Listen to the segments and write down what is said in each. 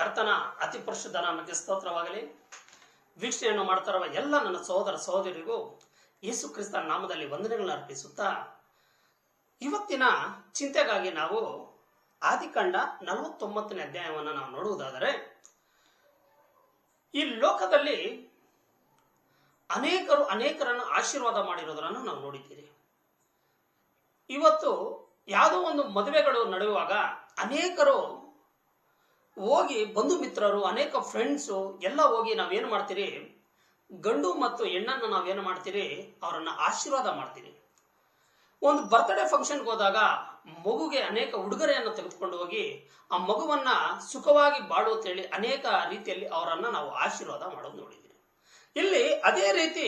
ಕರ್ತನ ಅತಿ ಪರಿಶುದ್ಧ ನಾಮಕ್ಕೆ ಸ್ತೋತ್ರವಾಗಲಿ. ವೀಕ್ಷಣೆಯನ್ನು ಮಾಡ್ತಾರುವ ಎಲ್ಲ ನನ್ನ ಸಹೋದರ ಸಹೋದರಿಗೂ ಯೇಸು ಕ್ರಿಸ್ತನ ನಾಮದಲ್ಲಿ ವಂದನೆಗಳನ್ನು ಅರ್ಪಿಸುತ್ತಾ, ಇವತ್ತಿನ ಚಿಂತೆಗಾಗಿ ನಾವು ಆದಿಕಾಂಡ ನಲವತ್ತೊಂಬತ್ತನೇ ಅಧ್ಯಾಯವನ್ನು ನಾವು ನೋಡುವುದಾದರೆ, ಈ ಲೋಕದಲ್ಲಿ ಅನೇಕರು ಅನೇಕರನ್ನು ಆಶೀರ್ವಾದ ಮಾಡಿರೋದನ್ನು ನಾವು ನೋಡಿದ್ದೀರಿ. ಇವತ್ತು ಯಾವುದೋ ಒಂದು ಮದುವೆಗಳು ನಡೆಯುವಾಗ ಅನೇಕರು ಹೋಗಿ ಬಂಧು ಮಿತ್ರರು, ಅನೇಕ ಫ್ರೆಂಡ್ಸು ಎಲ್ಲ ಹೋಗಿ ನಾವೇನು ಮಾಡ್ತೀರಿ? ಗಂಡು ಮತ್ತು ಹೆಣ್ಣನ್ನು ನಾವೇನು ಮಾಡ್ತೀರಿ? ಅವರನ್ನು ಆಶೀರ್ವಾದ ಮಾಡ್ತೀರಿ. ಒಂದು ಬರ್ತ್ಡೇ ಫಂಕ್ಷನ್ಗೆ ಹೋದಾಗ ಮಗುಗೆ ಅನೇಕ ಉಡುಗೊರೆಯನ್ನು ತೆಗೆದುಕೊಂಡು ಹೋಗಿ ಆ ಮಗುವನ್ನ ಸುಖವಾಗಿ ಬಾಳು ಅಂತೇಳಿ ಅನೇಕ ರೀತಿಯಲ್ಲಿ ಅವರನ್ನ ನಾವು ಆಶೀರ್ವಾದ ಮಾಡೋದು ನೋಡಿದ್ದೀರಿ ಇಲ್ಲಿ ಅದೇ ರೀತಿ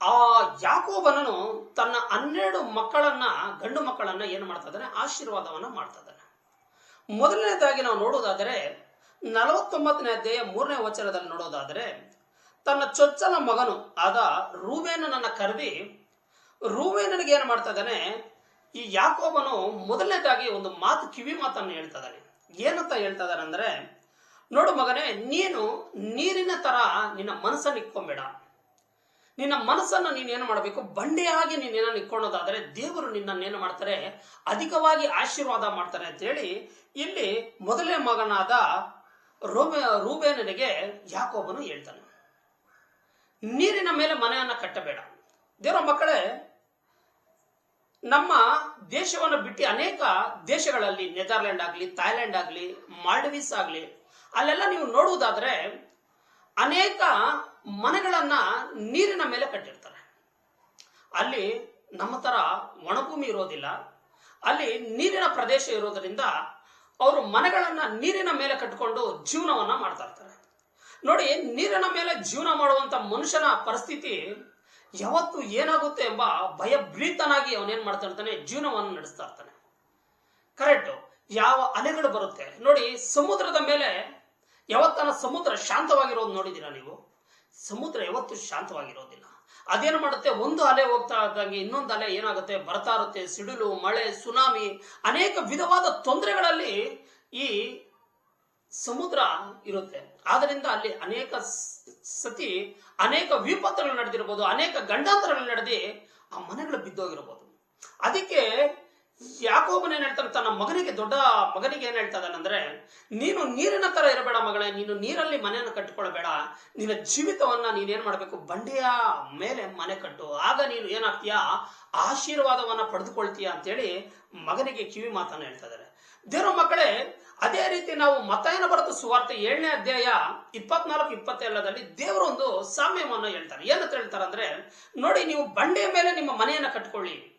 ಆ ಯಾಕೋಬನನು ತನ್ನ ಹನ್ನೆರಡು ಮಕ್ಕಳನ್ನ, ಗಂಡು ಮಕ್ಕಳನ್ನ ಏನು ಮಾಡ್ತಾ ಇದ್ದಾನೆ? ಆಶೀರ್ವಾದವನ್ನ ಮಾಡ್ತಾ ಇದ್ದಾನೆ. ಮೊದಲನೇದಾಗಿ ನಾವು ನೋಡೋದಾದರೆ, ನಲವತ್ತೊಂಬತ್ತನೇ ಅಧ್ಯಾಯ ಮೂರನೇ ವಚನದಲ್ಲಿ ನೋಡೋದಾದರೆ, ತನ್ನ ಚೊಚ್ಚಲ ಮಗನು ಆದ ರೂಬೇನನನ್ನ ಕರೆದಿ, ರೂಬೇನನಿಗೆ ಏನು ಮಾಡ್ತಾ ಇದ್ದಾನೆ, ಈ ಯಾಕೋಬನು ಮೊದಲನೇದಾಗಿ ಒಂದು ಮಾತು, ಕಿವಿ ಮಾತನ್ನು ಹೇಳ್ತಾ ಇದ್ದಾನೆ. ಏನಂತ ಹೇಳ್ತಾ ಇದ್ದಾನೆ ಅಂದ್ರೆ, ನೋಡು ಮಗನೇ, ನೀನು ನೀರಿನ ತರ ನಿನ್ನ ಮನಸ್ಸನ್ನು ಇಕ್ಕೊಂಬೇಡ ನಿನ್ನ ಮನಸ್ಸನ್ನು ನೀನೇನು ಮಾಡಬೇಕು? ಬಂಡೆಯಾಗಿ ನೀನೇನೋ ಇಟ್ಕೊಳ್ಳೋದಾದರೆ ದೇವರು ನಿನ್ನನ್ನೇನು ಮಾಡ್ತಾರೆ? ಅಧಿಕವಾಗಿ ಆಶೀರ್ವಾದ ಮಾಡ್ತಾರೆ ಅಂತ ಹೇಳಿ ಇಲ್ಲಿ ಮೊದಲೇ ಮಗನಾದ ರೋಬೆ ರೂಬೇನನಿಗೆ ಯಾಕೋಬನು ಹೇಳ್ತಾನೆ. ನೀರಿನ ಮೇಲೆ ಮನೆಯನ್ನು ಕಟ್ಟಬೇಡ. ದೇವರ ಮಕ್ಕಳೇ, ನಮ್ಮ ದೇಶವನ್ನು ಬಿಟ್ಟು ಅನೇಕ ದೇಶಗಳಲ್ಲಿ ನೆದರ್ಲ್ಯಾಂಡ್ ಆಗಲಿ, ಥಾಯ್ಲೆಂಡ್ ಆಗಲಿ, ಮಾಲ್ಡೀವ್ಸ್ ಆಗಲಿ, ಅಲ್ಲೆಲ್ಲ ನೀವು ನೋಡುವುದಾದ್ರೆ ಅನೇಕ ಮನೆಗಳನ್ನ ನೀರಿನ ಮೇಲೆ ಕಟ್ಟಿರ್ತಾರೆ. ಅಲ್ಲಿ ನಮ್ಮ ತರ ಒಣಭೂಮಿ ಇರೋದಿಲ್ಲ. ಅಲ್ಲಿ ನೀರಿನ ಪ್ರದೇಶ ಇರೋದರಿಂದ ಅವರು ಮನೆಗಳನ್ನ ನೀರಿನ ಮೇಲೆ ಕಟ್ಟಿಕೊಂಡು ಜೀವನವನ್ನ ಮಾಡ್ತಾ ಇರ್ತಾರೆ. ನೋಡಿ, ನೀರಿನ ಮೇಲೆ ಜೀವನ ಮಾಡುವಂತ ಮನುಷ್ಯನ ಪರಿಸ್ಥಿತಿ ಯಾವತ್ತು ಏನಾಗುತ್ತೆ ಎಂಬ ಭಯಭೀತನಾಗಿ ಅವನೇನ್ ಮಾಡ್ತಾ ಇರ್ತಾನೆ? ಜೀವನವನ್ನು ನಡೆಸ್ತಾ ಇರ್ತಾನೆ. ಕರೆಕ್ಟ್ ಯಾವ ಅಲೆಗಳು ಬರುತ್ತೆ. ನೋಡಿ, ಸಮುದ್ರದ ಮೇಲೆ ಯಾವತ್ತನ ಸಮುದ್ರ ಶಾಂತವಾಗಿರೋದು ನೋಡಿದ್ದೀರಾ ನೀವು? ಸಮುದ್ರ ಯಾವತ್ತು ಶಾಂತವಾಗಿರೋದಿಲ್ಲ. ಅದೇನು ಮಾಡುತ್ತೆ? ಒಂದು ಅಲೆ ಹೋಗ್ತಾ ಇದ್ದಂಗೆ, ಇನ್ನೊಂದು ಅಲೆ ಏನಾಗುತ್ತೆ? ಬರ್ತಾ ಇರುತ್ತೆ. ಸಿಡಿಲು, ಮಳೆ, ಸುನಾಮಿ, ಅನೇಕ ವಿಧವಾದ ತೊಂದರೆಗಳಲ್ಲಿ ಈ ಸಮುದ್ರ ಇರುತ್ತೆ. ಆದ್ರಿಂದ ಅಲ್ಲಿ ಅನೇಕ ಸತಿ ಅನೇಕ ವಿಪತ್ತುಗಳು ನಡೆದಿರಬಹುದು ಅನೇಕ ಗಂಡಾಂತರಗಳು ನಡೆದಿ ಆ ಮನೆಗಳು ಬಿದ್ದೋಗಿರ್ಬೋದು. ಅದಕ್ಕೆ ಯಾಕೋಬನ ಹೇಳ್ತಾನೆ ತನ್ನ ಮಗನಿಗೆ ದೊಡ್ಡ ಮಗನಿಗೆ ಏನ್ ಹೇಳ್ತಾ ಇದ್ದಾನಂದ್ರೆ ನೀನು ನೀರಿನ ತರ ಇರಬೇಡ ಮಗಳೇ, ನೀನು ನೀರಲ್ಲಿ ಮನೆಯನ್ನು ಕಟ್ಟಿಕೊಳ್ಳಬೇಡ, ನಿನ್ನ ಜೀವಿತವನ್ನ ನೀನೇನ್ ಮಾಡ್ಬೇಕು, ಬಂಡೆಯ ಮೇಲೆ ಮನೆ ಕಟ್ಟು, ಆಗ ನೀನು ಏನಾಗ್ತೀಯಾ? ಆಶೀರ್ವಾದವನ್ನ ಪಡೆದುಕೊಳ್ತೀಯ ಅಂತೇಳಿ ಮಗನಿಗೆ ಕಿವಿ ಮಾತನ್ನ ಹೇಳ್ತಾ ಇದ್ದಾರೆ. ದೇವರ ಮಕ್ಕಳೇ, ಅದೇ ರೀತಿ ನಾವು ಮತಯನ ಬರೆದ ಸುವಾರ್ತೆ ಏಳನೇ ಅಧ್ಯಾಯ ಇಪ್ಪತ್ನಾಲ್ಕು ಇಪ್ಪತ್ತೆಲ್ಲದಲ್ಲಿ ದೇವರೊಂದು ಸಾಮ್ಯವನ್ನು ಹೇಳ್ತಾರೆ. ಏನಂತ ಹೇಳ್ತಾರೆ ಅಂದ್ರೆ, ನೋಡಿ, ನೀವು ಬಂಡೆಯ ಮೇಲೆ ನಿಮ್ಮ ಮನೆಯನ್ನ ಕಟ್ಕೊಳ್ಳಿ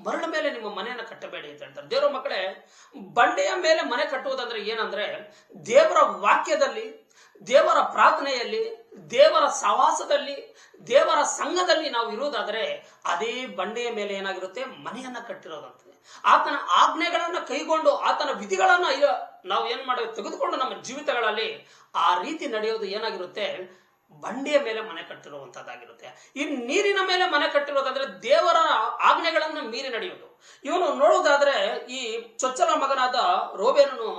ಮರಳ ಮೇಲೆ ನಿಮ್ಮ ಮನೆಯನ್ನ ಕಟ್ಟಬೇಡಿ ಅಂತ ಹೇಳ್ತಾರೆ. ದೇವರ ಮಕ್ಕಳೇ, ಬಂಡೆಯ ಮೇಲೆ ಮನೆ ಕಟ್ಟುವುದಂದ್ರೆ ಏನಂದ್ರೆ, ದೇವರ ವಾಕ್ಯದಲ್ಲಿ, ದೇವರ ಪ್ರಾರ್ಥನೆಯಲ್ಲಿ, ದೇವರ ಸವಾಸದಲ್ಲಿ ದೇವರ ಸಂಘದಲ್ಲಿ ನಾವು ಇರುವುದಾದ್ರೆ ಅದೇ ಬಂಡೆಯ ಮೇಲೆ ಏನಾಗಿರುತ್ತೆ? ಮನೆಯನ್ನ ಕಟ್ಟಿರೋದಂತೆ. ಆತನ ಆಜ್ಞೆಗಳನ್ನ ಕೈಗೊಂಡು, ಆತನ ವಿಧಿಗಳನ್ನ ನಾವು ಏನ್ ಮಾಡಿ ತೆಗೆದುಕೊಂಡು ನಮ್ಮ ಜೀವಿತಗಳಲ್ಲಿ ಆ ರೀತಿ ನಡೆಯೋದು ಏನಾಗಿರುತ್ತೆ? ಬಂಡೆಯ ಮೇಲೆ ಮನೆ ಕಟ್ಟಿರುವಂತದ್ದಾಗಿರುತ್ತೆ. ಈ ನೀರಿನ ಮೇಲೆ ಮನೆ ಕಟ್ಟಿರೋದಾದ್ರೆ ದೇವರ ಆಜ್ಞೆಗಳನ್ನು ಮೀರಿ ನಡೆಯೋದು ಇವನು ನೋಡೋದಾದ್ರೆ ಈ ಚೊಚ್ಚಲ ಮಗನಾದ ರೋಬೇನನು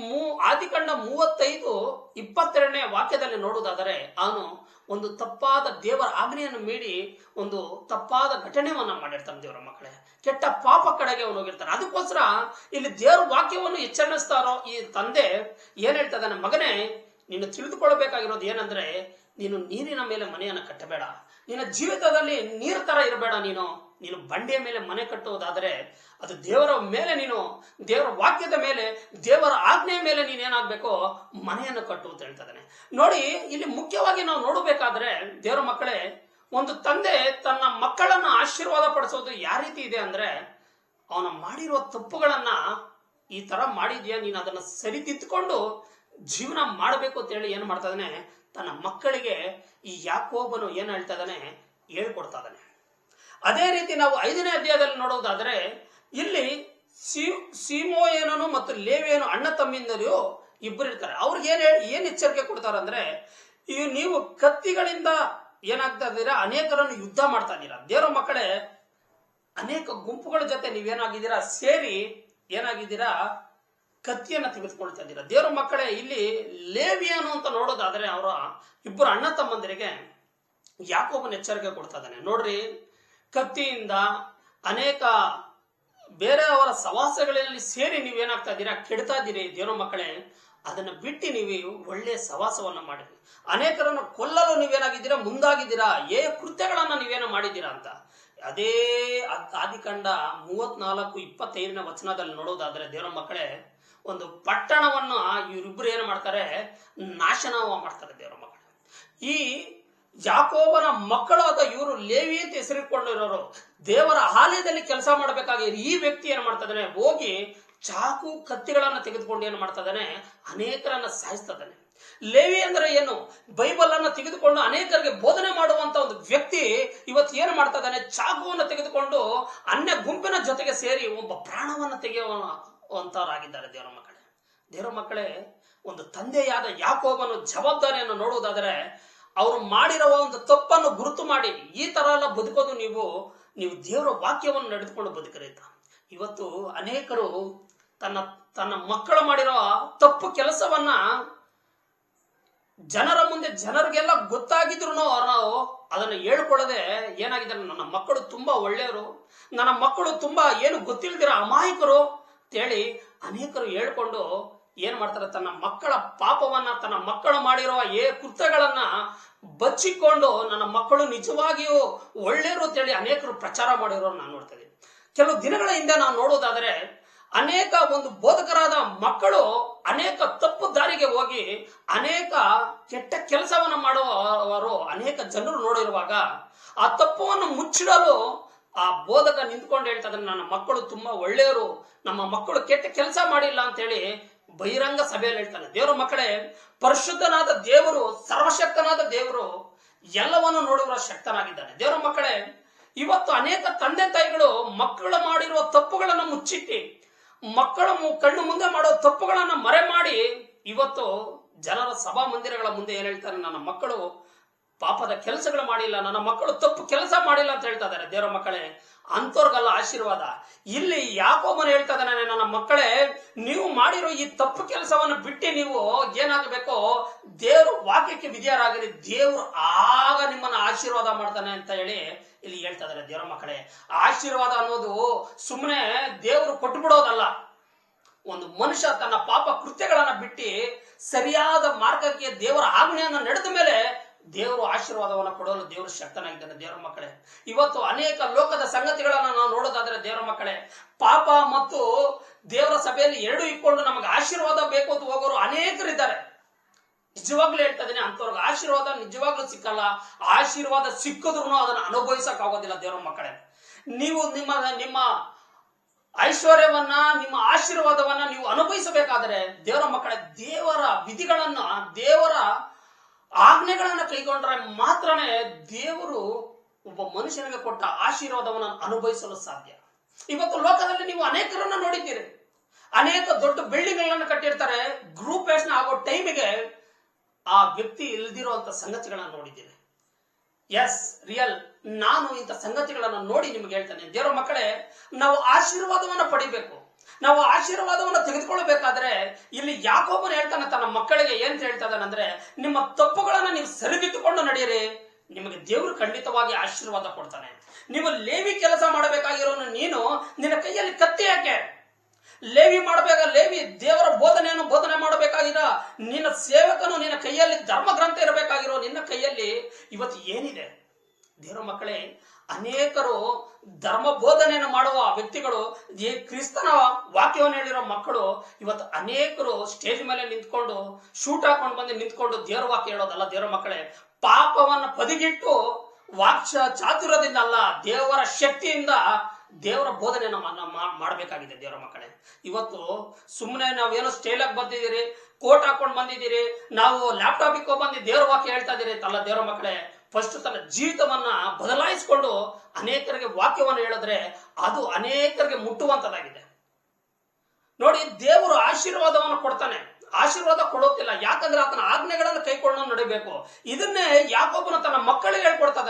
ಮೂ ಆದಿಕಂಡ ಮೂವತ್ತೈದು ಇಪ್ಪತ್ತೆರಡನೇ ವಾಕ್ಯದಲ್ಲಿ ನೋಡುವುದಾದರೆ ಅವನು ಒಂದು ತಪ್ಪಾದ ದೇವರ ಆಜ್ಞೆಯನ್ನು ಮೀರಿ ಒಂದು ತಪ್ಪಾದ ಘಟನೆಯನ್ನ ಮಾಡಿರ್ತಾನೆ ದೇವರ ಮಕ್ಕಳೇ. ಕೆಟ್ಟ ಪಾಪ ಕಡೆಗೆ ಅವನು ಹೋಗಿರ್ತಾನೆ. ಅದಕ್ಕೋಸ್ಕರ ಇಲ್ಲಿ ದೇವರ ವಾಕ್ಯವನ್ನು ಎಚ್ಚರಿಸ್ತಾರೋ ಈ ತಂದೆ ಏನ್ ಹೇಳ್ತಾ ಇದ್ದಾನೆ, ಮಗನೇ ನೀನು ತಿಳಿದುಕೊಳ್ಳಬೇಕಾಗಿರೋದು ಏನಂದ್ರೆ, ನೀನು ನೀರಿನ ಮೇಲೆ ಮನೆಯನ್ನು ಕಟ್ಟಬೇಡ. ನಿನ್ನ ಜೀವಿತದಲ್ಲಿ ನೀರ್ ತರ ಇರಬೇಡ ನೀನು. ನೀನು ಬಂಡೆಯ ಮೇಲೆ ಮನೆ ಕಟ್ಟುವುದಾದರೆ ಅದು ದೇವರ ಮೇಲೆ ನೀನು, ದೇವರ ವಾಕ್ಯದ ಮೇಲೆ, ದೇವರ ಆಜ್ಞೆಯ ಮೇಲೆ ನೀನು ಏನಾಗಬೇಕು? ಮನೆಯನ್ನು ಕಟ್ಟು ಅಂತ ನೋಡಿ, ಇಲ್ಲಿ ಮುಖ್ಯವಾಗಿ ನಾವು ನೋಡಬೇಕಾದ್ರೆ, ದೇವರ ಮಕ್ಕಳೇ, ಒಂದು ತಂದೆ ತನ್ನ ಮಕ್ಕಳನ್ನ ಆಶೀರ್ವಾದ ಪಡಿಸೋದು ಯಾವ ರೀತಿ ಇದೆ ಅಂದ್ರೆ, ಅವನ ಮಾಡಿರುವ ತಪ್ಪುಗಳನ್ನ ಈ ತರ ಮಾಡಿದ್ಯಾ ನೀನು ಅದನ್ನ ಸರಿದಿದ್ದುಕೊಂಡು ಜೀವನ ಮಾಡಬೇಕು ಅಂತ ಹೇಳಿ ಏನು ಮಾಡ್ತಾ ಇದ್ದಾನೆ? ತನ್ನ ಮಕ್ಕಳಿಗೆ ಈ ಯಾಕೋಬನು ಏನ್ ಹೇಳ್ತಾ ಇದ್ದಾನೆ? ಹೇಳ್ಕೊಡ್ತಾ ಇದ್ದಾನೆ. ಅದೇ ರೀತಿ ನಾವು ಐದನೇ ಅಧ್ಯಾಯದಲ್ಲಿ ನೋಡೋದಾದ್ರೆ, ಇಲ್ಲಿ ಸಿ, ಸೀಮೋಯೇನನು ಮತ್ತು ಲೇವಿಯನು ಅಣ್ಣ ತಮ್ಮಿಂದರು ಇಬ್ಬರು ಇರ್ತಾರೆ. ಅವ್ರಿಗೆ ಏನ್ ಹೇಳಿ, ಏನ್ ಎಚ್ಚರಿಕೆ ಕೊಡ್ತಾರಂದ್ರೆ ಈ ನೀವು ಕತ್ತಿಗಳಿಂದ ಏನಾಗ್ತಾ ಇದ್ದೀರಾ? ಅನೇಕರನ್ನು ಯುದ್ಧ ಮಾಡ್ತಾ ಇದ್ದೀರಾ? ದೇವರ ಮಕ್ಕಳೇ, ಅನೇಕ ಗುಂಪುಗಳ ಜೊತೆ ನೀವೇನಾಗಿದ್ದೀರಾ? ಸೇರಿ ಏನಾಗಿದ್ದೀರಾ? ಕತ್ತಿಯನ್ನ ತೆಗೆದುಕೊಳ್ತಾ ಇದ್ದೀರಾ. ದೇವರ ಮಕ್ಕಳೇ, ಇಲ್ಲಿ ಲೇವಿಯನು ಅಂತ ನೋಡೋದಾದರೆ ಅವರ ಇಬ್ಬರು ಅಣ್ಣ ತಮ್ಮಂದಿರಿಗೆ ಯಾಕೋಬನ ಎಚ್ಚರಿಕೆ ಕೊಡ್ತಾ ಇದ್ದಾನೆ. ನೋಡ್ರಿ, ಕತ್ತಿಯಿಂದ ಅನೇಕ ಬೇರೆಯವರ ಸವಾಸಗಳಲ್ಲಿ ಸೇರಿ ನೀವೇನಾಗ್ತಾ ಇದ್ದೀರಾ? ಕೆಡ್ತಾ ಇದ್ದೀರಿ ದೇವರ ಮಕ್ಕಳೇ. ಅದನ್ನು ಬಿಟ್ಟು ನೀವು ಒಳ್ಳೆಯ ಸವಾಸವನ್ನು ಮಾಡಿರಿ. ಅನೇಕರನ್ನು ಕೊಲ್ಲಲು ನೀವೇನಾಗಿದ್ದೀರಾ? ಮುಂದಾಗಿದ್ದೀರಾ? ಏ ಕೃತ್ಯಗಳನ್ನು ನೀವೇನು ಮಾಡಿದ್ದೀರಾ ಅಂತ. ಅದೇ ಆದಿಕಾಂಡ ಮೂವತ್ನಾಲ್ಕು ಇಪ್ಪತ್ತೈದನ ವಚನದಲ್ಲಿ ನೋಡೋದಾದರೆ ದೇವರ ಮಕ್ಕಳೇ ಒಂದು ಪಟ್ಟಣವನ್ನ ಇವರಿಬ್ಬರು ಏನು ಮಾಡ್ತಾರೆ? ನಾಶನ ಮಾಡ್ತಾರೆ ದೇವರ ಮಕ್ಕಳು ಈ ಯಾಕೋಬನ ಮಕ್ಕಳಾದ ಇವರು ಲೇವಿ ಅಂತ ಹೆಸರಿಕೊಂಡಿರೋರು ದೇವರ ಆಲಯದಲ್ಲಿ ಕೆಲಸ ಮಾಡಬೇಕಾಗಿ ಈ ವ್ಯಕ್ತಿ ಏನ್ ಮಾಡ್ತಾ ಹೋಗಿ ಚಾಕು ಕತ್ತಿಗಳನ್ನ ತೆಗೆದುಕೊಂಡು ಏನ್ ಮಾಡ್ತಾ ಅನೇಕರನ್ನ ಸಾಯಿಸ್ತಾ ಲೇವಿ ಅಂದ್ರೆ ಏನು? ಬೈಬಲ್ ಅನ್ನ ತೆಗೆದುಕೊಂಡು ಅನೇಕರಿಗೆ ಬೋಧನೆ ಮಾಡುವಂತ ಒಂದು ವ್ಯಕ್ತಿ ಇವತ್ತು ಏನು ಮಾಡ್ತಾ ಇದ್ದಾನೆ ಚಾಕುವನ್ನು ತೆಗೆದುಕೊಂಡು ಅನ್ಯ ಗುಂಪಿನ ಜೊತೆಗೆ ಸೇರಿ ಒಬ್ಬ ಪ್ರಾಣವನ್ನ ತೆಗೆಯುವಂತವರಾಗಿದ್ದಾರೆ ದೇವರ ಮಕ್ಕಳೇ. ದೇವರ ಮಕ್ಕಳೇ, ಒಂದು ತಂದೆಯಾದ ಯಾಕೋಬನು ಜವಾಬ್ದಾರಿಯನ್ನು ನೋಡುವುದಾದರೆ ಅವರು ಮಾಡಿರುವ ಒಂದು ತಪ್ಪನ್ನು ಗುರುತು ಮಾಡಿ ಈ ತರ ಎಲ್ಲ ಬದುಕೋದು ನೀವು ನೀವು ದೇವರ ವಾಕ್ಯವನ್ನು ನಡೆದುಕೊಂಡು ಬದುಕರಿತ ಇವತ್ತು ಅನೇಕರು ತನ್ನ ತನ್ನ ಮಕ್ಕಳು ಮಾಡಿರೋ ತಪ್ಪು ಕೆಲಸವನ್ನ ಜನರ ಮುಂದೆ ಜನರಿಗೆಲ್ಲ ಗೊತ್ತಾಗಿದ್ರು ನಾವು ಅದನ್ನು ಹೇಳ್ಕೊಳ್ಳದೆ ಏನಾಗಿದ್ದಾರೆ ನನ್ನ ಮಕ್ಕಳು ತುಂಬಾ ಒಳ್ಳೆಯವರು. ನನ್ನ ಮಕ್ಕಳು ತುಂಬಾ ಏನು ಗೊತ್ತಿಲ್ದಿರೋ ಅಮಾಯಕರು. ಅಂತೇಳಿ ಅನೇಕರು ಹೇಳ್ಕೊಂಡು ಏನ್ ಮಾಡ್ತಾರೆ, ತನ್ನ ಮಕ್ಕಳ ಪಾಪವನ್ನ, ತನ್ನ ಮಕ್ಕಳು ಮಾಡಿರುವ ಏ ಕೃತ್ಯಗಳನ್ನ ಬಚ್ಚಿಕೊಂಡು ನನ್ನ ಮಕ್ಕಳು ನಿಜವಾಗಿಯೂ ಒಳ್ಳೆಯರು ಅಂತೇಳಿ ಅನೇಕರು ಪ್ರಚಾರ ಮಾಡಿರೋ ನಾನು ನೋಡ್ತಾ ಕೆಲವು ದಿನಗಳ ಹಿಂದೆ ನಾವು ನೋಡೋದಾದ್ರೆ ಅನೇಕ ಒಂದು ಬೋಧಕರಾದ ಮಕ್ಕಳು ಅನೇಕ ತಪ್ಪು ದಾರಿಗೆ ಹೋಗಿ ಅನೇಕ ಕೆಟ್ಟ ಕೆಲಸವನ್ನು ಮಾಡುವವರು ಅನೇಕ ಜನರು ನೋಡಿರುವಾಗ ಆ ತಪ್ಪವನ್ನು ಮುಚ್ಚಿಡಲು ಆ ಬೋಧಕ ನಿಂತ್ಕೊಂಡು ಹೇಳ್ತಾ ಇದ್ದಾನೆ ನನ್ನ ಮಕ್ಕಳು ತುಂಬಾ ಒಳ್ಳೆಯವರು, ನಮ್ಮ ಮಕ್ಕಳು ಕೆಟ್ಟ ಕೆಲಸ ಮಾಡಿಲ್ಲ ಅಂತ ಹೇಳಿ ಬಹಿರಂಗ ಸಭೆಯಲ್ಲಿ ಹೇಳ್ತಾನೆ ದೇವರ ಮಕ್ಕಳೇ, ಪರಿಶುದ್ಧನಾದ ದೇವರು, ಸರ್ವಶಕ್ತನಾದ ದೇವರು ಎಲ್ಲವನ್ನು ನೋಡುವ ಶಕ್ತನಾಗಿದ್ದಾನೆ. ದೇವರ ಮಕ್ಕಳೇ, ಇವತ್ತು ಅನೇಕ ತಂದೆ ತಾಯಿಗಳು ಮಕ್ಕಳು ಮಾಡಿರುವ ತಪ್ಪುಗಳನ್ನು ಮುಚ್ಚಿಟ್ಟಿ, ಮಕ್ಕಳ ಕಣ್ಣು ಮುಂದೆ ಮಾಡೋ ತಪ್ಪುಗಳನ್ನು ಮರೆ ಮಾಡಿ ಇವತ್ತು ಜನರ ಸಭಾ ಮಂದಿರಗಳ ಮುಂದೆ ಏನ್ ಹೇಳ್ತಾರೆ ನನ್ನ ಮಕ್ಕಳು ಪಾಪದ ಕೆಲಸಗಳು ಮಾಡಿಲ್ಲ, ನನ್ನ ಮಕ್ಕಳು ತಪ್ಪು ಕೆಲಸ ಮಾಡಿಲ್ಲ ಅಂತ ಹೇಳ್ತಾ ಇದ್ದಾರೆ. ದೇವರ ಮಕ್ಕಳೇ ಅಂತವ್ರಿಗೆಲ್ಲ ಆಶೀರ್ವಾದ. ಇಲ್ಲಿ ಯಾಕೋ ಹೇಳ್ತಾ ಇದ್ದಾನೆ, ನನ್ನ ಮಕ್ಕಳೇ, ನೀವು ಮಾಡಿರೋ ಈ ತಪ್ಪು ಕೆಲಸವನ್ನು ಬಿಟ್ಟು ನೀವು ಏನಾಗಬೇಕು, ದೇವ್ರ ವಾಕ್ಯಕ್ಕೆ ವಿಧಿಯರಾಗಲಿ, ದೇವರು ಆಗ ನಿಮ್ಮನ್ನ ಆಶೀರ್ವಾದ ಮಾಡ್ತಾನೆ ಅಂತ ಹೇಳಿ ಇಲ್ಲಿ ಹೇಳ್ತಾ ಇದ್ದಾರೆ ದೇವರ ಮಕ್ಕಳೇ. ಆಶೀರ್ವಾದ ಅನ್ನೋದು ಸುಮ್ಮನೆ ದೇವರು ಕೊಟ್ಟು ಬಿಡೋದಲ್ಲ ಒಂದು ಮನುಷ್ಯ ತನ್ನ ಪಾಪ ಕೃತ್ಯಗಳನ್ನ ಬಿಟ್ಟು ಸರಿಯಾದ ಮಾರ್ಗಕ್ಕೆ ದೇವರ ಆಜ್ಞೆಯನ್ನು ನಡೆದ ಮೇಲೆ ದೇವರು ಆಶೀರ್ವಾದವನ್ನು ಕೊಡಲು ದೇವರು ಶಕ್ತನಾಗಿದ್ದಾನೆ. ದೇವರ ಮಕ್ಕಳೇ, ಇವತ್ತು ಅನೇಕ ಲೋಕದ ಸಂಗತಿಗಳನ್ನ ನಾವು ನೋಡೋದಾದ್ರೆ ದೇವರ ಮಕ್ಕಳೇ, ಪಾಪ ಮತ್ತು ದೇವರ ಸಭೆಯಲ್ಲಿ ಎರಡು ಇಟ್ಕೊಂಡು ನಮಗೆ ಆಶೀರ್ವಾದ ಬೇಕು ಅಂತ ಹೋಗೋರು ಅನೇಕರಿದ್ದಾರೆ. ನಿಜವಾಗ್ಲೂ ಹೇಳ್ತಾ ಇದ್ದೀನಿ ಅಂತವ್ರಿಗೆ ಆಶೀರ್ವಾದ ನಿಜವಾಗ್ಲೂ ಸಿಕ್ಕಲ್ಲ. ಆಶೀರ್ವಾದ ಸಿಕ್ಕಿದ್ರು ಅದನ್ನು ಅನುಭವಿಸಕ್ ಆಗೋದಿಲ್ಲ ದೇವರ ಮಕ್ಕಳೇ. ನೀವು ನಿಮ್ಮ ನಿಮ್ಮ ಐಶ್ವರ್ಯವನ್ನ, ನಿಮ್ಮ ಆಶೀರ್ವಾದವನ್ನ ನೀವು ಅನುಭವಿಸಬೇಕಾದರೆ ದೇವರ ಮಕ್ಕಳ, ದೇವರ ವಿಧಿಗಳನ್ನ, ದೇವರ ಆಜ್ಞೆಗಳನ್ನ ಕೈಗೊಂಡ್ರೆ ಮಾತ್ರನೇ ದೇವರು ಒಬ್ಬ ಮನುಷ್ಯನಿಗೆ ಕೊಟ್ಟ ಆಶೀರ್ವಾದವನ್ನು ಅನುಭವಿಸಲು ಸಾಧ್ಯ. ಇವತ್ತು ಲೋಕದಲ್ಲಿ ನೀವು ಅನೇಕರನ್ನ ನೋಡಿದ್ದೀರಿ. ಅನೇಕ ದೊಡ್ಡ ಬಿಲ್ಡಿಂಗ್ಗಳನ್ನು ಕಟ್ಟಿರ್ತಾರೆ. ಗ್ರೂಪ್ನ ಆಗೋ ಟೈಮಿಗೆ ಆ ವ್ಯಕ್ತಿ ಇಲ್ದಿರುವಂತ ಸಂಗತಿಗಳನ್ನ ನೋಡಿದ್ದೀರಿ. ಎಸ್ ರಿಯಲ್ ನಾನು ಇಂಥ ಸಂಗತಿಗಳನ್ನು ನೋಡಿ ನಿಮ್ಗೆ ಹೇಳ್ತೇನೆ. ದೇವರ ಮಕ್ಕಳೇ, ನಾವು ಆಶೀರ್ವಾದವನ್ನು ಪಡಿಬೇಕು. ನಾವು ಆಶೀರ್ವಾದವನ್ನು ತೆಗೆದುಕೊಳ್ಳಬೇಕಾದ್ರೆ ಇಲ್ಲಿ ಯಾಕೊಬ್ಬನು ಹೇಳ್ತಾನೆ, ತನ್ನ ಮಕ್ಕಳಿಗೆ ಏನ್ ಹೇಳ್ತಾ ಇದ್ದಾನಂದ್ರೆ ನಿಮ್ಮ ತಪ್ಪುಗಳನ್ನ ನೀವು ಸರಿದಿಟ್ಟುಕೊಂಡು ನಡೆಯಿರಿ. ನಿಮಗೆ ದೇವರು ಖಂಡಿತವಾಗಿ ಆಶೀರ್ವಾದ ಕೊಡ್ತಾನೆ. ನೀವು ಲೇವಿ ಕೆಲಸ ಮಾಡಬೇಕಾಗಿರೋನು ನೀನು, ನಿನ್ನ ಕೈಯಲ್ಲಿ ಕತ್ತಿ ಯಾಕೆ? ಲೇವಿ ಮಾಡಬೇಕ, ಲೇವಿ ದೇವರ ಬೋಧನೆಯನ್ನು ಬೋಧನೆ ಮಾಡಬೇಕಾಗಿರ ನಿನ್ನ ಸೇವಕನು ನಿನ್ನ ಕೈಯಲ್ಲಿ ಧರ್ಮ ಗ್ರಂಥ ಇರಬೇಕಾಗಿರೋ ನಿನ್ನ ಕೈಯಲ್ಲಿ ಇವತ್ತು ಏನಿದೆ? ದೇವರ ಮಕ್ಕಳೇ ಅನೇಕರು ಧರ್ಮ ಬೋಧನೆಯನ್ನು ಮಾಡುವ ವ್ಯಕ್ತಿಗಳು, ಈ ಕ್ರಿಸ್ತನ ವಾಕ್ಯವನ್ನು ಹೇಳಿರೋ ಮಕ್ಕಳು ಇವತ್ತು ಅನೇಕರು ಸ್ಟೇಜ್ ಮೇಲೆ ನಿಂತ್ಕೊಂಡು ಶೂಟ್ ಹಾಕೊಂಡು ಬಂದು ನಿಂತ್ಕೊಂಡು ದೇವರ ವಾಕ್ಯ ಹೇಳೋದಲ್ಲ ದೇವರ ಮಕ್ಕಳೇ, ಪಾಪವನ್ನ ಬದಿಗಿಟ್ಟು ವಾಕ್ಶ ಚಾತುರ್ಯದಿಂದ ಅಲ್ಲ ದೇವರ ಶಕ್ತಿಯಿಂದ ದೇವರ ಬೋಧನೆಯನ್ನು ಮಾಡಬೇಕಾಗಿದೆ ದೇವರ ಮಕ್ಕಳೇ. ಇವತ್ತು ಸುಮ್ಮನೆ ನಾವೇನೋ ಸ್ಟೇಲ್ ಆಗಿ ಬಂದಿದ್ದೀರಿ ಕೋಟ್ ಹಾಕೊಂಡು ಬಂದಿದ್ದೀರಿ, ನಾವು ಲ್ಯಾಪ್ಟಾಪ್ ಇಕ್ಕೊಂಡು ಬಂದು ದೇವರ ವಾಕ್ಯ ಹೇಳ್ತಾ ಇದ್ದೀರಿ ಅಲ್ಲ ದೇವರ ಮಕ್ಕಳೇ. ಫಸ್ಟ್ ತನ್ನ ಜೀವಿತವನ್ನ ಬದಲಾಯಿಸಿಕೊಂಡು ಅನೇಕರಿಗೆ ವಾಕ್ಯವನ್ನು ಹೇಳಿದ್ರೆ ಅದು ಅನೇಕರಿಗೆ ಮುಟ್ಟುವಂತದಾಗಿದೆ. ನೋಡಿ, ದೇವರು ಆಶೀರ್ವಾದವನ್ನು ಕೊಡ್ತಾನೆ. ಆಶೀರ್ವಾದ ಕೊಡೋತಿಲ್ಲ ಯಾಕಂದ್ರೆ ಆತನ ಆಜ್ಞೆಗಳನ್ನು ಕೈಕೊಂಡು ನಡಿಬೇಕು. ಇದನ್ನೇ ಯಾಕೊಬ್ಬನ ತನ್ನ ಮಕ್ಕಳಿಗೆ ಹೇಳ್ಕೊಡ್ತಾ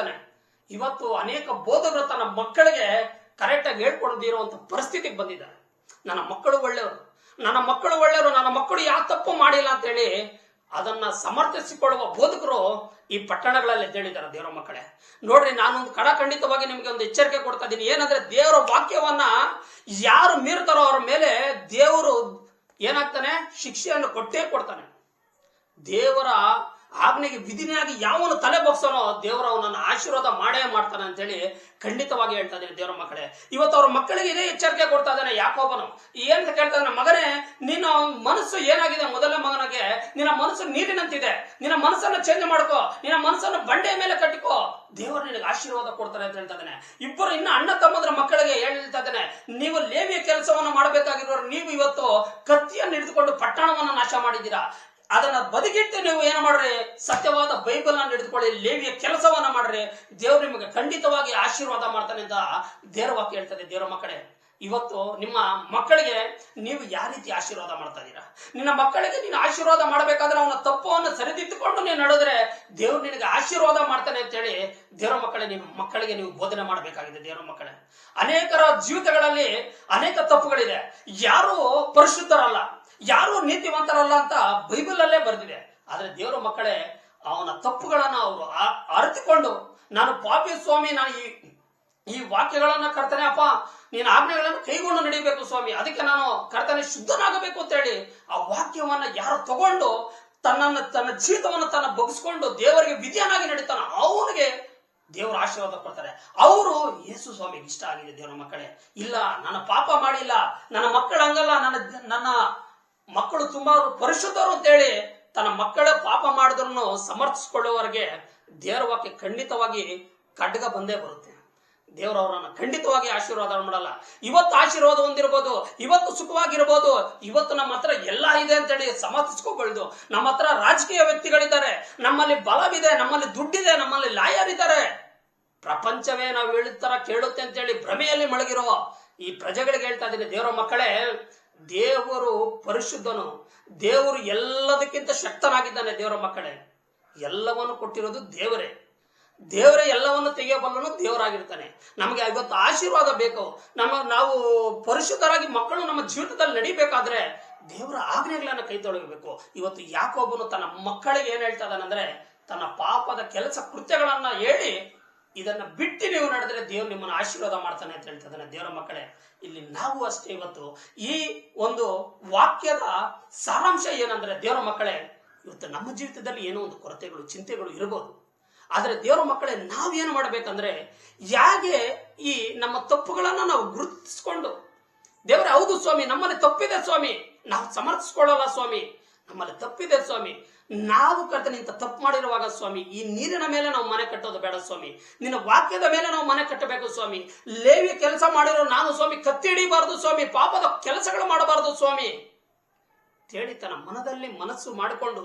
ಇವತ್ತು ಅನೇಕ ಬೋಧಕರು ತನ್ನ ಮಕ್ಕಳಿಗೆ ಕರೆಕ್ಟ್ ಆಗಿ ಹೇಳ್ಕೊಡದಿರುವಂತ ಪರಿಸ್ಥಿತಿಗೆ ಬಂದಿದ್ದಾರೆ. ನನ್ನ ಮಕ್ಕಳು ಒಳ್ಳೆಯವರು. ನನ್ನ ಮಕ್ಕಳು ಒಳ್ಳೆಯವರು. ನನ್ನ ಮಕ್ಕಳು ಯಾವ ತಪ್ಪು ಮಾಡಿಲ್ಲ ಅಂತೇಳಿ ಅದನ್ನ ಸಮರ್ಥಿಸಿಕೊಳ್ಳುವ ಬೋಧಕರು ಈ ಪಟ್ಟಣಗಳಲ್ಲಿ ಎದ್ದೇಳಿದ್ದಾರೆ ದೇವರ ಮಕ್ಕಳೇ. ನೋಡ್ರಿ, ನಾನೊಂದು ಕಡಖಂಡಿತವಾಗಿ ನಿಮಗೆ ಒಂದು ಎಚ್ಚರಿಕೆ ಕೊಡ್ತಾ ಇದ್ದೀನಿ. ಏನಂದ್ರೆ, ದೇವರ ವಾಕ್ಯವನ್ನ ಯಾರು ಮೀರ್ತಾರೋ ಅವರ ಮೇಲೆ ದೇವರು ಏನಾಗ್ತಾನೆ? ಶಿಕ್ಷೆಯನ್ನು ಕೊಟ್ಟೇ ಕೊಡ್ತಾನೆ. ದೇವರ ಆಜ್ಞೆಗೆ ವಿಧಿನಿಯಾಗಿ ಯಾವನು ತಲೆ ಬಗ್ಸೋನೋ ದೇವರು ಅವನನ್ನು ಆಶೀರ್ವಾದ ಮಾಡೇ ಮಾಡ್ತಾನೆ ಅಂತೇಳಿ ಖಂಡಿತವಾಗಿ ಹೇಳ್ತಾ ಇದ್ದೇನೆ ದೇವರ ಮಕ್ಕಳೇ. ಇವತ್ತು ಅವ್ರ ಮಕ್ಕಳಿಗೆ ಇದೇ ಎಚ್ಚರಿಕೆ ಕೊಡ್ತಾ ಇದ್ದಾನೆ ಯಾಕೋಬನು. ಏನ್ ಕೇಳ್ತಾ ಇದ್ದಾನೆ ಮಗನೇ, ನಿನ್ನ ಮನಸ್ಸು ಏನಾಗಿದೆ? ಮೊದಲ ಮಗನಿಗೆ, ನಿನ್ನ ಮನಸ್ಸು ನೀರಿನಂತಿದೆ. ನಿನ್ನ ಮನಸ್ಸನ್ನು ಚೇಂಜ್ ಮಾಡ್ಕೋ. ನಿನ್ನ ಮನಸ್ಸನ್ನು ಬಂಡೆಯ ಮೇಲೆ ಕಟ್ಟಿಕೋ. ದೇವರು ನಿನಗೆ ಆಶೀರ್ವಾದ ಕೊಡ್ತಾರೆ ಅಂತ ಹೇಳ್ತಾ ಇದ್ದಾನೆ. ಇಬ್ಬರು ಇನ್ನು ಅಣ್ಣ ತಮ್ಮಂದ್ರ ಮಕ್ಕಳಿಗೆ ಹೇಳ್ತಾ ಇದ್ದಾನೆ, ನೀವು ಲೇವಿಯ ಕೆಲಸವನ್ನು ಮಾಡಬೇಕಾಗಿರೋರು ನೀವು ಇವತ್ತು ಕತ್ತಿಯನ್ನು ಹಿಡಿದುಕೊಂಡು ಪಟ್ಟಣವನ್ನು ನಾಶ ಮಾಡಿದ್ದೀರಾ? ಅದನ್ನ ಬದಿಗಿಟ್ಟು ನೀವು ಏನು ಮಾಡ್ರಿ? ಸತ್ಯವಾದ ಬೈಬಲ್ ಅನ್ನು ಹಿಡಿದುಕೊಳ್ಳಿ, ಲೇವಿಯ ಕೆಲಸವನ್ನ ಮಾಡ್ರಿ. ದೇವ್ರು ನಿಮಗೆ ಖಂಡಿತವಾಗಿ ಆಶೀರ್ವಾದ ಮಾಡ್ತಾನೆ ಅಂತ ದೇವರ ವಾಕ್ಯ ಹೇಳ್ತದೆ ದೇವರ ಮಕ್ಕಳೇ. ಇವತ್ತು ನಿಮ್ಮ ಮಕ್ಕಳಿಗೆ ನೀವು ಯಾವ ರೀತಿ ಆಶೀರ್ವಾದ ಮಾಡ್ತಾ ಇದ್ದೀರಾ? ನಿನ್ನ ಮಕ್ಕಳಿಗೆ ನೀನು ಆಶೀರ್ವಾದ ಮಾಡಬೇಕಾದ್ರೆ ಅವನ ತಪ್ಪವನ್ನು ಸರಿದಿಟ್ಟುಕೊಂಡು ನೀನು ನಡೆದ್ರೆ ದೇವ್ರು ನಿನಗೆ ಆಶೀರ್ವಾದ ಮಾಡ್ತಾನೆ ಅಂತೇಳಿ ದೇವರ ಮಕ್ಕಳೇ, ನಿಮ್ಮ ಮಕ್ಕಳಿಗೆ ನೀವು ಬೋಧನೆ ಮಾಡಬೇಕಾಗಿದೆ ದೇವರ ಮಕ್ಕಳೇ. ಅನೇಕರ ಜೀವಿತಗಳಲ್ಲಿ ಅನೇಕ ತಪ್ಪುಗಳಿದೆ. ಯಾರು ಪರಿಶುದ್ಧರಲ್ಲ. ಯಾರು ನೀತಿವಂತರಲ್ಲ ಅಂತ ಬೈಬಲ್ ಅಲ್ಲೇ ಬರೆದಿದೆ. ಆದ್ರೆ ದೇವರ ಮಕ್ಕಳೇ, ಅವನ ತಪ್ಪುಗಳನ್ನ ಅವರು ಅರಿತುಕೊಂಡು, ನಾನು ಪಾಪಿ ಸ್ವಾಮಿ, ನಾನು ಈ ಈ ವಾಕ್ಯಗಳನ್ನ ಕರ್ತನೆ, ಅಪ್ಪ, ನೀನು ಆಜ್ಞೆಗಳನ್ನು ಕೈಗೊಂಡು ನಡೀಬೇಕು ಸ್ವಾಮಿ, ಅದಕ್ಕೆ ನಾನು ಕರ್ತನೆ ಶುದ್ಧನಾಗಬೇಕು ಅಂತ ಹೇಳಿ ಆ ವಾಕ್ಯವನ್ನ ಯಾರು ತಗೊಂಡು, ತನ್ನನ್ನು, ತನ್ನ ಜೀವಿತವನ್ನು ತನ್ನ ಬಗ್ಸ್ಕೊಂಡು ದೇವರಿಗೆ ವಿಧಿಯನಾಗಿ ನಡೀತಾನ ಅವನಿಗೆ ದೇವರ ಆಶೀರ್ವಾದ ಕೊಡ್ತಾರೆ. ಅವರು ಯೇಸು ಸ್ವಾಮಿಗೆ ಇಷ್ಟ ಆಗಿದೆ ದೇವರ ಮಕ್ಕಳೇ. ಇಲ್ಲ, ನನ್ನ ಪಾಪ ಮಾಡಿಲ್ಲ, ನನ್ನ ಮಕ್ಕಳ ಹಂಗಲ್ಲ, ನನ್ನ ನನ್ನ ಮಕ್ಕಳು ತುಂಬಾ ಪರಿಶುದ್ಧರು ಅಂತೇಳಿ ತನ್ನ ಮಕ್ಕಳ ಪಾಪ ಮಾಡಿದ್ರು ಸಮರ್ಥಿಸಿಕೊಳ್ಳುವವರೆಗೆ ದೇವರ ವಾಕ್ಯ ಖಂಡಿತವಾಗಿ ಖಡ್ಗ ಬಂದೇ ಬರುತ್ತೆ. ದೇವರು ಅವರನ್ನ ಖಂಡಿತವಾಗಿ ಆಶೀರ್ವಾದ ಮಾಡಲ್ಲ. ಇವತ್ತು ಆಶೀರ್ವಾದ ಹೊಂದಿರ್ಬೋದು, ಇವತ್ತು ಸುಖವಾಗಿರ್ಬೋದು, ಇವತ್ತು ನಮ್ಮ ಹತ್ರ ಎಲ್ಲ ಇದೆ ಅಂತೇಳಿ ಹೇಳಿ ನಮ್ಮ ಹತ್ರ ರಾಜಕೀಯ ವ್ಯಕ್ತಿಗಳಿದ್ದಾರೆ, ನಮ್ಮಲ್ಲಿ ಬಲವಿದೆ, ನಮ್ಮಲ್ಲಿ ದುಡ್ಡಿದೆ, ನಮ್ಮಲ್ಲಿ ಲಾಯರ್ ಇದ್ದಾರೆ ಪ್ರಪಂಚವೇ ನಾವು ಹೇಳಿದ ತರ ಕೇಳುತ್ತೆ ಅಂತೇಳಿ ಭ್ರಮೆಯಲ್ಲಿ ಮಳಗಿರೋ ಈ ಪ್ರಜೆಗಳಿಗೆ ಹೇಳ್ತಾ ಇದ್ದೀನಿ, ದೇವರ ಮಕ್ಕಳೇ ದೇವರು ಪರಿಶುದ್ಧನು. ದೇವರು ಎಲ್ಲದಕ್ಕಿಂತ ಶಕ್ತನಾಗಿದ್ದಾನೆ ದೇವರ ಮಕ್ಕಳೇ. ಎಲ್ಲವನ್ನು ಕೊಟ್ಟಿರೋದು ದೇವರೇ. ದೇವರೇ ಎಲ್ಲವನ್ನು ತೆಗೆಯಬಲ್ಲನು ದೇವರಾಗಿರ್ತಾನೆ. ನಮಗೆ ಇವತ್ತು ಆಶೀರ್ವಾದ ಬೇಕು. ನಮ್ಮ ನಾವು ಪರಿಶುದ್ಧರಾಗಿ ಮಕ್ಕಳು ನಮ್ಮ ಜೀವಿತದಲ್ಲಿ ನಡಿಬೇಕಾದ್ರೆ ದೇವರ ಆಜ್ಞೆಗಳನ್ನು ಕೈ ತೊಳಗಬೇಕು. ಇವತ್ತು ಯಾಕೊಬ್ಬನು ತನ್ನ ಮಕ್ಕಳಿಗೆ ಏನ್ ಹೇಳ್ತಾ ಇದ್ದಾನಂದ್ರೆ, ತನ್ನ ಪಾಪದ ಕೆಲಸ ಕೃತ್ಯಗಳನ್ನ ಹೇಳಿ ಇದನ್ನ ಬಿಟ್ಟು ನೀವು ನಡೆದ್ರೆ ದೇವ್ರು ನಿಮ್ಮನ್ನು ಆಶೀರ್ವಾದ ಮಾಡ್ತಾನೆ ಅಂತ ಹೇಳ್ತದನ್ನ ದೇವರ ಮಕ್ಕಳೇ, ಇಲ್ಲಿ ನಾವು ಅಷ್ಟೇ ಇವತ್ತು ಈ ಒಂದು ವಾಕ್ಯದ ಸಾರಾಂಶ ಏನಂದ್ರೆ ದೇವರ ಮಕ್ಕಳೇ, ಇವತ್ತು ನಮ್ಮ ಜೀವಿತದಲ್ಲಿ ಏನೋ ಒಂದು ಕೊರತೆಗಳು, ಚಿಂತೆಗಳು ಇರಬಹುದು ಆದ್ರೆ ದೇವರ ಮಕ್ಕಳೇ, ನಾವೇನು ಮಾಡ್ಬೇಕಂದ್ರೆ ಯಾಕೆ ಈ ನಮ್ಮ ತಪ್ಪುಗಳನ್ನ ನಾವು ಗುರುತಿಸ್ಕೊಂಡು, ದೇವರೇ ಹೌದು ಸ್ವಾಮಿ, ನಮ್ಮಲ್ಲಿ ತಪ್ಪಿದೆ ಸ್ವಾಮಿ, ನಾವು ಸಮರ್ಥಿಸ್ಕೊಳ್ಳಲ್ಲ ಸ್ವಾಮಿ ನಮ್ಮಲ್ಲಿ ತಪ್ಪಿದೆ ಸ್ವಾಮಿ. ನಾವು ಕರ್ತನೆ ಇಂಥ ತಪ್ಪು ಮಾಡಿರುವಾಗ ಸ್ವಾಮಿ, ಈ ನೀರಿನ ಮೇಲೆ ನಾವು ಮನೆ ಕಟ್ಟೋದು ಬೇಡ ಸ್ವಾಮಿ. ನಿನ್ನ ವಾಕ್ಯದ ಮೇಲೆ ನಾವು ಮನೆ ಕಟ್ಟಬೇಕು ಸ್ವಾಮಿ. ಲೇವಿ ಕೆಲಸ ಮಾಡಿರೋ ನಾನು ಸ್ವಾಮಿ ಕತ್ತಿ ಹಿಡಿಬಾರದು ಸ್ವಾಮಿ, ಪಾಪದ ಕೆಲಸಗಳು ಮಾಡಬಾರದು ಸ್ವಾಮಿ. ಹೇಳಿ ತನ್ನ ಮನದಲ್ಲಿ ಮನಸ್ಸು ಮಾಡಿಕೊಂಡು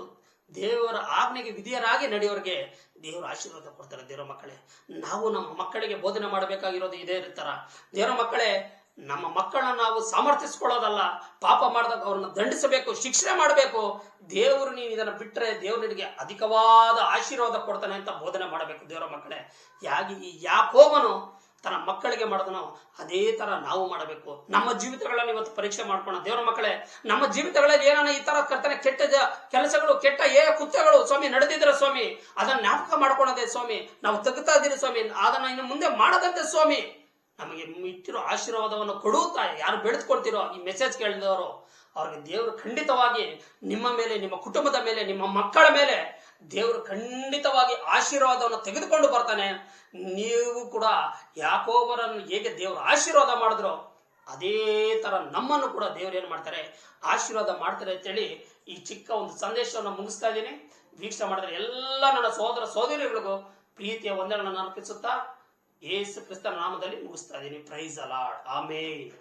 ದೇವರ ಆಜ್ಞೆಗೆ ವಿಧಿಯರಾಗಿ ನಡೆಯೋರಿಗೆ ದೇವರ ಆಶೀರ್ವಾದ ಕೊಡ್ತಾರೆ ದೇವರ ಮಕ್ಕಳೇ. ನಾವು ನಮ್ಮ ಮಕ್ಕಳಿಗೆ ಬೋಧನೆ ಮಾಡಬೇಕಾಗಿರೋದು ಇದೇ ಇರ್ತಾರ ದೇವರ ಮಕ್ಕಳೇ ನಮ್ಮ ಮಕ್ಕಳನ್ನ ನಾವು ಸಮರ್ಥಿಸ್ಕೊಳ್ಳೋದಲ್ಲ, ಪಾಪ ಮಾಡಿದಾಗ ಅವ್ರನ್ನ ದಂಡಿಸಬೇಕು ಶಿಕ್ಷೆ ಮಾಡಬೇಕು. ದೇವರು ನೀನು ಇದನ್ನ ಬಿಟ್ಟರೆ ದೇವರು ನಿನಗೆ ಅಧಿಕವಾದ ಆಶೀರ್ವಾದ ಕೊಡ್ತಾನೆ ಅಂತ ಬೋಧನೆ ಮಾಡಬೇಕು ದೇವರ ಮಕ್ಕಳೇ. ಯಾಗಿ ಈ ಯಾಕೋಬನು ತನ್ನ ಮಕ್ಕಳಿಗೆ ಮಾಡಿದನೋ, ಅದೇ ತರ ನಾವು ಮಾಡಬೇಕು. ನಮ್ಮ ಜೀವಿತಗಳನ್ನು ಇವತ್ತು ಪರೀಕ್ಷೆ ಮಾಡ್ಕೋಣ ದೇವರ ಮಕ್ಕಳೇ. ನಮ್ಮ ಜೀವಿತಗಳಲ್ಲಿ ಏನಾನ ಈ ತರ ಕರ್ತನೆ ಕೆಟ್ಟ ಕೆಲಸಗಳು, ಕೆಟ್ಟ ಏ ಕೃತ್ಯಗಳು ಸ್ವಾಮಿ, ನಡೆದಿದ್ರೆ ಸ್ವಾಮಿ, ಅದನ್ನ ಜ್ಞಾಪಕ ಮಾಡ್ಕೊಳದೆ ಸ್ವಾಮಿ, ನಾವು ತೆಗಿತಾ ಇದ್ದೀರಿ ಸ್ವಾಮಿ, ಅದನ್ನ ಇನ್ನು ಮುಂದೆ ಮಾಡದಂತೆ ಸ್ವಾಮಿ. ನಮಗೆ ಇಟ್ಟಿರೋ ಆಶೀರ್ವಾದವನ್ನು ಕೊಡುತ್ತಾ ಯಾರು ಬೆಳೆದುಕೊಳ್ತಿರೋ ಈ ಮೆಸೇಜ್ ಕೇಳಿದವರು, ಅವ್ರಿಗೆ ದೇವರು ಖಂಡಿತವಾಗಿ ನಿಮ್ಮ ಮೇಲೆ, ನಿಮ್ಮ ಕುಟುಂಬದ ಮೇಲೆ, ನಿಮ್ಮ ಮಕ್ಕಳ ಮೇಲೆ ದೇವರು ಖಂಡಿತವಾಗಿ ಆಶೀರ್ವಾದವನ್ನು ತೆಗೆದುಕೊಂಡು ಬರ್ತಾನೆ. ನೀವು ಕೂಡ ಯಾಕೋಬರನ್ನು ಹೇಗೆ ದೇವರು ಆಶೀರ್ವಾದ ಮಾಡಿದ್ರು, ಅದೇ ತರ ನಮ್ಮನ್ನು ಕೂಡ ದೇವರು ಏನು ಮಾಡ್ತಾರೆ? ಆಶೀರ್ವಾದ ಮಾಡ್ತಾರೆ ಅಂತೇಳಿ ಈ ಚಿಕ್ಕ ಒಂದು ಸಂದೇಶವನ್ನು ಮುಗಿಸ್ತಾ ಇದ್ದೀನಿ. ವೀಕ್ಷಣೆ ಮಾಡಿದ್ರೆ ಎಲ್ಲ ನನ್ನ ಸಹೋದರ ಸಹೋದರಿಗಳಿಗೂ ಪ್ರೀತಿಯ ವಂದನೆಗಳನ್ನು ಅರ್ಪಿಸುತ್ತಾ ಯೇಸು ಕ್ರಿಸ್ತನ ನಾಮದಲ್ಲಿ ಮುಗಿಸ್ತಾ ಇದ್ದೀನಿ. ಪ್ರೈಸ್ ಅಲಾಡ್ ಆಮೇಲೆ